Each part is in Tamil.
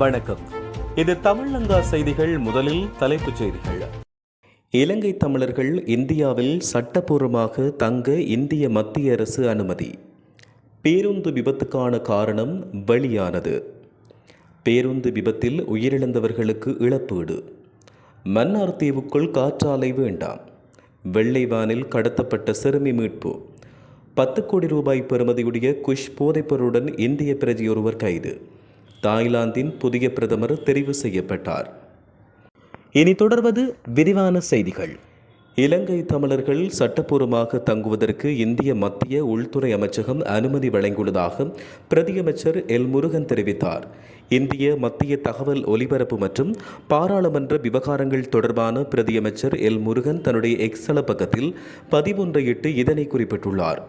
வணக்கம். இது தமிழங்கா செய்திகள் முதலில் தலைப்புச் செய்திகள். இலங்கை தமிழர்கள் இந்தியாவில் சட்டப்பூர்வமாக தங்க இந்திய மத்திய அரசு அனுமதி. பேருந்து விபத்துக்கான காரணம் வெளியானது. பேருந்து விபத்தில் உயிரிழந்தவர்களுக்கு இழப்பீடு. மன்னார் தீவுக்குள் காற்றாலை வேண்டாம். வெள்ளை வானில் கடத்தப்பட்ட சிறுமி மீட்பு. பத்து கோடி ரூபாய் பெறுமதியுடைய குஷ் போதைப்பொருளுடன் இந்திய பிரஜையொருவர் கைது. தாய்லாந்தின் புதிய பிரதமர் தெரிவு செய்யப்பட்டார். இனி தொடர்வது விரிவான செய்திகள். இலங்கை தமிழர்கள் சட்டப்பூர்வமாக தங்குவதற்கு இந்திய மத்திய உள்துறை அமைச்சகம் அனுமதி வழங்கியுள்ளதாக பிரதியமைச்சர் எல் முருகன் தெரிவித்தார். இந்திய மத்திய தகவல் ஒலிபரப்பு மற்றும் பாராளுமன்ற விவகாரங்கள் தொடர்பான பிரதியமைச்சர் எல் முருகன் தன்னுடைய எக்ஸல பக்கத்தில் பதிவொன்றையிட்டு இதனை குறிப்பிட்டுள்ளார்.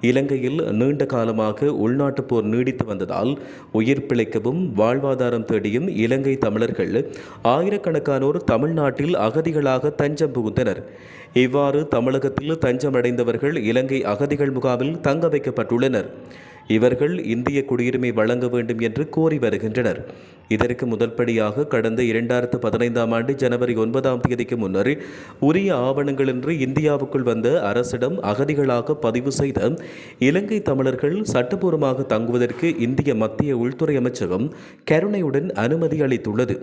இலங்கையில் நீண்ட காலமாக உள்நாட்டுப் போர் நீடித்து வந்ததால் உயிர் பிழைக்கவும் வாழ்வாதாரம் தேடியும் இலங்கை தமிழர்கள் ஆயிரக்கணக்கானோர் தமிழ்நாட்டில் அகதிகளாக தஞ்சம் புகுந்தனர். இவ்வாறு தமிழகத்தில் தஞ்சமடைந்தவர்கள் இலங்கை அகதிகள் முகாமில் தங்க வைக்கப்பட்டுள்ளனர். இவர்கள் இந்திய குடியுரிமை வழங்க வேண்டும் என்று கோரி வருகின்றனர். இதற்கு முதல்படியாக கடந்த இரண்டாயிரத்து பதினைந்தாம் ஆண்டு ஜனவரி ஒன்பதாம் தேதிக்கு முன்னர் உரிய ஆவணங்களின்றி இந்தியாவுக்குள் வந்த அரசிடம் அகதிகளாக பதிவு செய்த இலங்கை தமிழர்கள் சட்டபூர்வமாக தங்குவதற்கு இந்திய மத்திய உள்துறை அமைச்சகம் கருணையுடன் அனுமதி அளித்துள்ளது.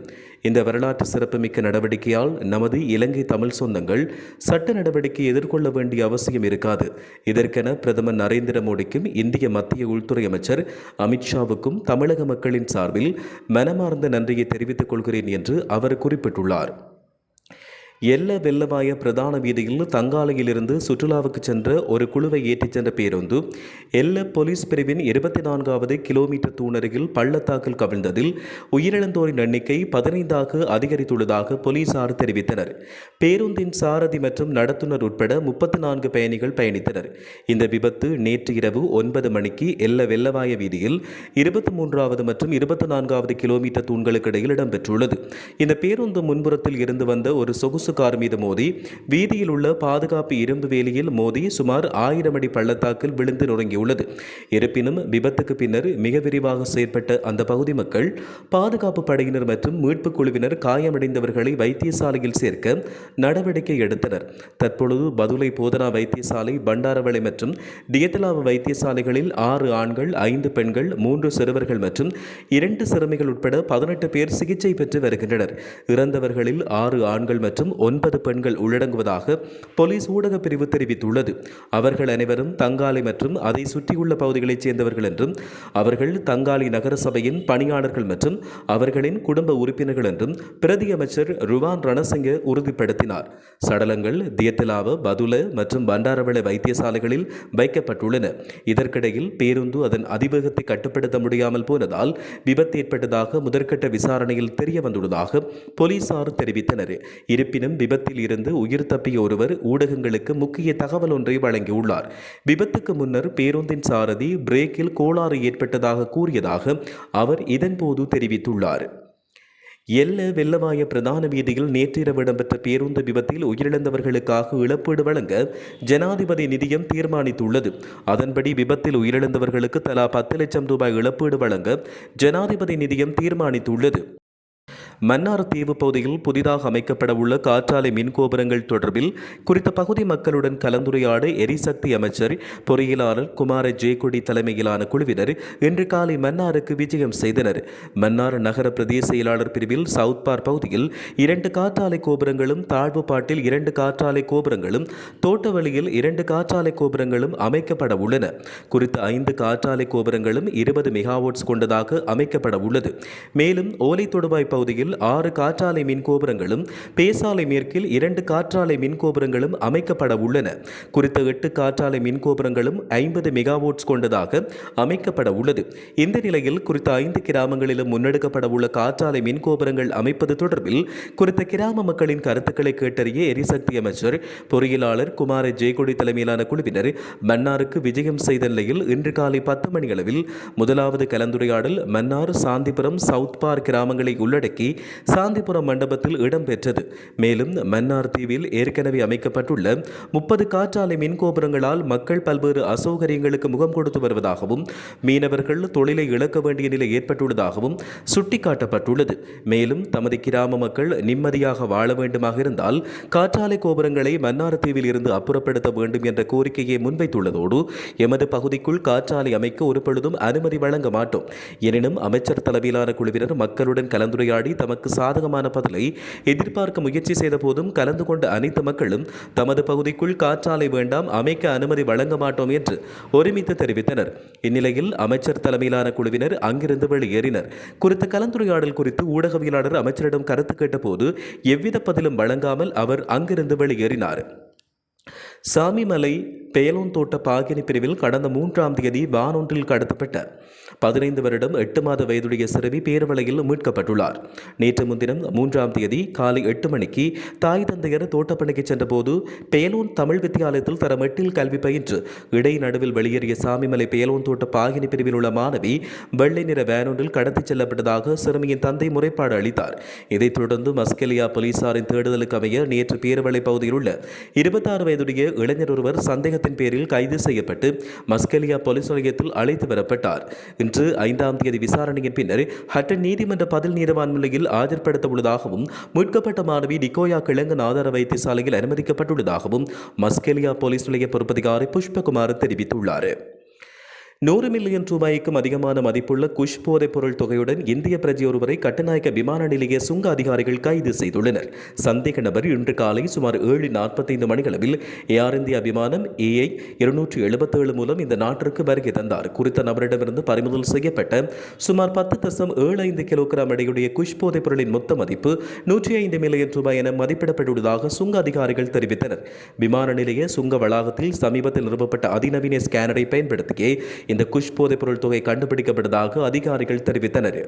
இந்த வரலாற்று சிறப்புமிக்க நடவடிக்கையால் நமது இலங்கை தமிழ் சொந்தங்கள் சட்ட நடவடிக்கை எதிர்கொள்ள வேண்டிய அவசியம் இருக்காது. இதற்கென பிரதமர் நரேந்திர மோடிக்கும் இந்திய மத்திய உள்துறை அமைச்சர் அமித்ஷாவுக்கும் தமிழக மக்களின் சார்பில் மனமார்ந்த நன்றியை தெரிவித்துக் கொள்கிறேன் என்று அவர் குறிப்பிட்டுள்ளார். எல்ல வெள்ளவாய பிரதான வீதியில் தங்காலையிலிருந்து சுற்றுலாவுக்கு சென்ற ஒரு குழுவை ஏற்றிச் சென்ற பேருந்து எல்ல போலீஸ் பிரிவின் இருபத்தி நான்காவது கிலோமீட்டர் தூணருகில் பள்ளத்தாக்கில் கவிழ்ந்ததில் உயிரிழந்தோரின் எண்ணிக்கை பதினைந்தாக அதிகரித்துள்ளதாக போலீசார் தெரிவித்தனர். பேருந்தின் சாரதி மற்றும் நடத்துனர் உட்பட முப்பத்தி நான்கு பயணிகள் பயணித்தனர். இந்த விபத்து நேற்று இரவு ஒன்பது மணிக்கு எல்ல வெள்ளவாய வீதியில் இருபத்தி மூன்றாவது மற்றும் இருபத்தி நான்காவது கிலோமீட்டர் தூண்களுக்கு இடையில் இடம்பெற்றுள்ளது. இந்த பேருந்து முன்புறத்தில் இருந்து வந்த ஒரு சொகுசு கார் மீது மோதி வீதியில் உள்ள பாதுகாப்பு இரும்பு வேலியில் மோதி சுமார் ஆயிரம் அடி பள்ளத்தாக்கில் விழுந்து நொறுங்கியுள்ளது. இருப்பினும் விபத்துக்கு பின்னர் மிக விரிவாக செயற்பட்ட அந்த பகுதி மக்கள் பாதுகாப்பு படையினர் மற்றும் மீட்புக் குழுவினர் காயமடைந்தவர்களை வைத்தியசாலையில் சேர்க்க நடவடிக்கை எடுத்தனர். தற்பொழுது பதுளை போதனா வைத்தியசாலை பண்டாரவளை மற்றும் தியத்தலாவு வைத்தியசாலைகளில் ஆறு ஆண்கள் ஐந்து பெண்கள் மூன்று சிறுவர்கள் மற்றும் இரண்டு சிறுமிகள் உட்பட பதினெட்டு பேர் சிகிச்சை பெற்று வருகின்றனர். இறந்தவர்களில் ஆறு ஆண்கள் மற்றும் ஒன்பது பெண்கள் உள்ளடங்குவதாக போலீஸ் ஊடக பிரிவு தெரிவித்துள்ளது. அவர்கள் அனைவரும் தங்காலை மற்றும் அதை சுற்றியுள்ள பகுதிகளைச் சேர்ந்தவர்கள் என்றும் அவர்கள் தங்காலி நகரசபையின் பணியாளர்கள் மற்றும் அவர்களின் குடும்ப உறுப்பினர்கள் என்றும் பிரதி அமைச்சர் ருவான் ரணசிங்க உறுதிப்படுத்தினார். சடலங்கள் தியத்திலாவ பதுல மற்றும் பண்டாரவள வைத்தியசாலைகளில் வைக்கப்பட்டுள்ளன. இதற்கிடையில் பேருந்து அதன் அதிவேகத்தை கட்டுப்படுத்த முடியாமல் போனதால் விபத்து ஏற்பட்டதாக முதற்கட்ட விசாரணையில் தெரிய வந்துள்ளதாக போலீசார் தெரிவித்தனர். இருப்பினும் எனினும் விபத்தில் இருந்து உயிர் தப்பிய ஒருவர் ஊடகங்களுக்கு முக்கிய தகவல் ஒன்றை வழங்கியுள்ளார். விபத்துக்கு முன்னர் பேருந்தின் சாரதி பிரேக்கில் கோளாறு ஏற்பட்டதாக கூறியதாக அவர் இதன்போது தெரிவித்துள்ளார். எல்ல வெள்ளவாய பிரதான வீதியில் நேற்றிரவு இடம்பெற்ற பேருந்து விபத்தில் உயிரிழந்தவர்களுக்காக இழப்பீடு வழங்க ஜனாதிபதி நிதியம் தீர்மானித்துள்ளது. அதன்படி விபத்தில் உயிரிழந்தவர்களுக்கு தலா பத்து லட்சம் ரூபாய் இழப்பீடு வழங்க ஜனாதிபதி நிதியம் தீர்மானித்துள்ளது. மன்னார் தீவு பகுதியில் புதிதாக அமைக்கப்பட உள்ள காற்றாலை மின் கோபுரங்கள் தொடர்பில் குறித்த பகுதி மக்களுடன் கலந்துரையாட எரிசக்தி அமைச்சர் பொறியியலாளர் குமார ஜெயக்குடி தலைமையிலான குழுவினர் இன்று காலை மன்னாருக்கு விஜயம் செய்தனர். மன்னார் நகர பிரதேச செயலாளர் பிரிவில் சவுத்பார் பகுதியில் இரண்டு காற்றாலை கோபுரங்களும் தாழ்வு பாட்டில் இரண்டு காற்றாலை கோபுரங்களும் தோட்டவழியில் இரண்டு காற்றாலை கோபுரங்களும் அமைக்கப்பட உள்ளன குறித்த ஐந்து காற்றாலை கோபுரங்களும் இருபது மெகாவாட்ஸ் கொண்டதாக அமைக்கப்பட உள்ளது மேலும் ஓலை தொடுவாய் பகுதியில் மேற்கில் ஆறு காற்றாலை மின் கோபுரங்களும் பேசாலை மேற்கில் இரண்டு காற்றாலை மின் கோபுரங்களும் அமைக்கப்பட உள்ளன. குறித்த எட்டு காற்றாலை மின் கோபுரங்களும் ஐம்பது மெகாவோட்ஸ் கொண்டதாக அமைக்கப்பட உள்ளது. இந்த நிலையில் குறித்த ஐந்து கிராமங்களிலும் முன்னெடுக்கப்பட உள்ள காற்றாலை மின் கோபுரங்கள் அமைப்பது தொடர்பில் குறித்த கிராம மக்களின் கருத்துக்களை கேட்டறிய எரிசக்தி அமைச்சர் பொறியியலாளர் குமார ஜெயகொடி தலைமையிலான குழுவினர் மன்னாருக்கு விஜயம் செய்த நிலையில் இன்று காலை பத்து மணியளவில் முதலாவது கலந்துரையாடல் மன்னார் சாந்திபுரம் சவுத் பார்க் கிராமங்களை உள்ளடக்கி சாந்திபுரம் மண்டபத்தில் இடம்பெற்றது. மேலும் மன்னார் தீவில் ஏற்கனவே அமைக்கப்பட்டுள்ள முப்பது காற்றாலை மின் கோபுரங்களால் மக்கள் பல்வேறு அசௌகரியங்களுக்கு முகம் கொடுத்து வருவதாகவும் மீனவர்கள் தொழிலை இழக்க வேண்டிய நிலை ஏற்பட்டுள்ளதாகவும் சுட்டிக்காட்டப்பட்டுள்ளது. மேலும் தமது கிராம மக்கள் நிம்மதியாக வாழ வேண்டுமாக இருந்தால் காற்றாலை கோபுரங்களை மன்னார் தீவில் இருந்து அப்புறப்படுத்த வேண்டும் என்ற கோரிக்கையை முன்வைத்துள்ளதோடு எமது பகுதிக்குள் காற்றாலை அமைக்க ஒரு பொழுதும் அனுமதி வழங்க மாட்டோம். எனினும் அமைச்சர் தலைமையிலான குழுவினர் மக்களுடன் கலந்துரையாடி தமக்கு சாதகமான பதிலை எதிர்பார்க்க முயற்சி செய்த போதும் கலந்து கொண்ட அனைத்து மக்களும் தமது பகுதிக்குள் காற்றாலை வேண்டாம் அமைக்க அனுமதி வழங்க மாட்டோம் என்று ஒருமித்து தெரிவித்தனர். இந்நிலையில் அமைச்சர் தலைமையிலான குழுவினர் அங்கிருந்து வெளியேறினர். குறித்த கலந்துரையாடல் குறித்து ஊடகவியலாளர் அமைச்சரிடம் கருத்து கேட்டபோது எவ்வித பதிலும் வழங்காமல் அவர் அங்கிருந்து வெளியேறினார். சாமிமலை பேலோன் தோட்ட பாகினி பிரிவில் கடந்த மூன்றாம் தேதி வானொன்றில் கடத்தப்பட்ட பதினைந்து வருடம் எட்டு மாத வயதுடைய சிறுமி பேரவளையில் மீட்கப்பட்டுள்ளார். நேற்று முன்தினம் மூன்றாம் தேதி காலை எட்டு மணிக்கு தாய் தந்தையர் தோட்டப்பணிக்கு சென்றபோது பேலோன் தமிழ் வித்தியாலயத்தில் தரம் எட்டில் கல்வி பயின்று இடை நடுவில் வெளியேறிய சாமிமலை பேலோன் தோட்ட பாகினி பிரிவில் உள்ள மாணவி வெள்ளை நிற வேனொன்றில் கடத்திச் செல்லப்பட்டதாக சிறுமியின் தந்தை முறைப்பாடு அளித்தார். இதைத் தொடர்ந்து மஸ்கெலியா போலீசாரின் தேடுதலுக்கு அமைய நேற்று பேரவளை பகுதியில் உள்ள இருபத்தாறு வயதுடைய இளைஞர் ஒருவர் சந்தேகத்தின் பேரில் கைது செய்யப்பட்டு மஸ்கெலியா போலீஸ் நிலையத்தில் அழைத்து வரப்பட்டார். இன்று ஐந்தாம் தேதி விசாரணையின் பின்னர் ஹட்டன் நீதிமன்ற பதில் நீதவான் நிலையில் ஆஜர்படுத்த உள்ளதாகவும் மீட்கப்பட்ட மாணவி டிகோயா கிழங்கன் ஆதார வைத்தியசாலையில் அனுமதிக்கப்பட்டுள்ளதாகவும் மஸ்கெலியா போலீஸ் நிலைய பொறுப்பதிகாரி புஷ்பகுமார் தெரிவித்துள்ளார். நூறு மில்லியன் ரூபாய்க்கும் அதிகமான மதிப்புள்ள குஷ் போதைப் பொருள் தொகையுடன் இந்திய பிரஜை ஒருவரை கட்டுநாயக்க விமான நிலைய சுங்க அதிகாரிகள் கைது செய்துள்ளனர். சந்தேக நபர் இன்று காலை சுமார் ஏழு நாற்பத்தைந்து மணிகளவில் ஏர் இந்தியா விமானம் ஏஐ இருநூற்றி எழுபத்தேழு மூலம் இந்த நாட்டிற்கு வருகை தந்தார். குறித்த நபரிடமிருந்து பறிமுதல் செய்யப்பட்ட சுமார் பத்து தசம் ஏழு ஐந்து கிலோகிராம் எடையுடைய குஷ் போதைப் பொருளின் மொத்த மதிப்பு நூற்றி ஐந்து மில்லியன் ரூபாய் என மதிப்பிடப்பட்டுள்ளதாக சுங்க அதிகாரிகள் தெரிவித்தனர். விமான நிலைய சுங்க வளாகத்தில் சமீபத்தில் நிறுவப்பட்ட அதிநவீன ஸ்கேனரை பயன்படுத்தியே இந்த குஷ் போதைப் பொருள் தொகை கண்டுபிடிக்கப்பட்டதாக அதிகாரிகள் தெரிவித்தனர்.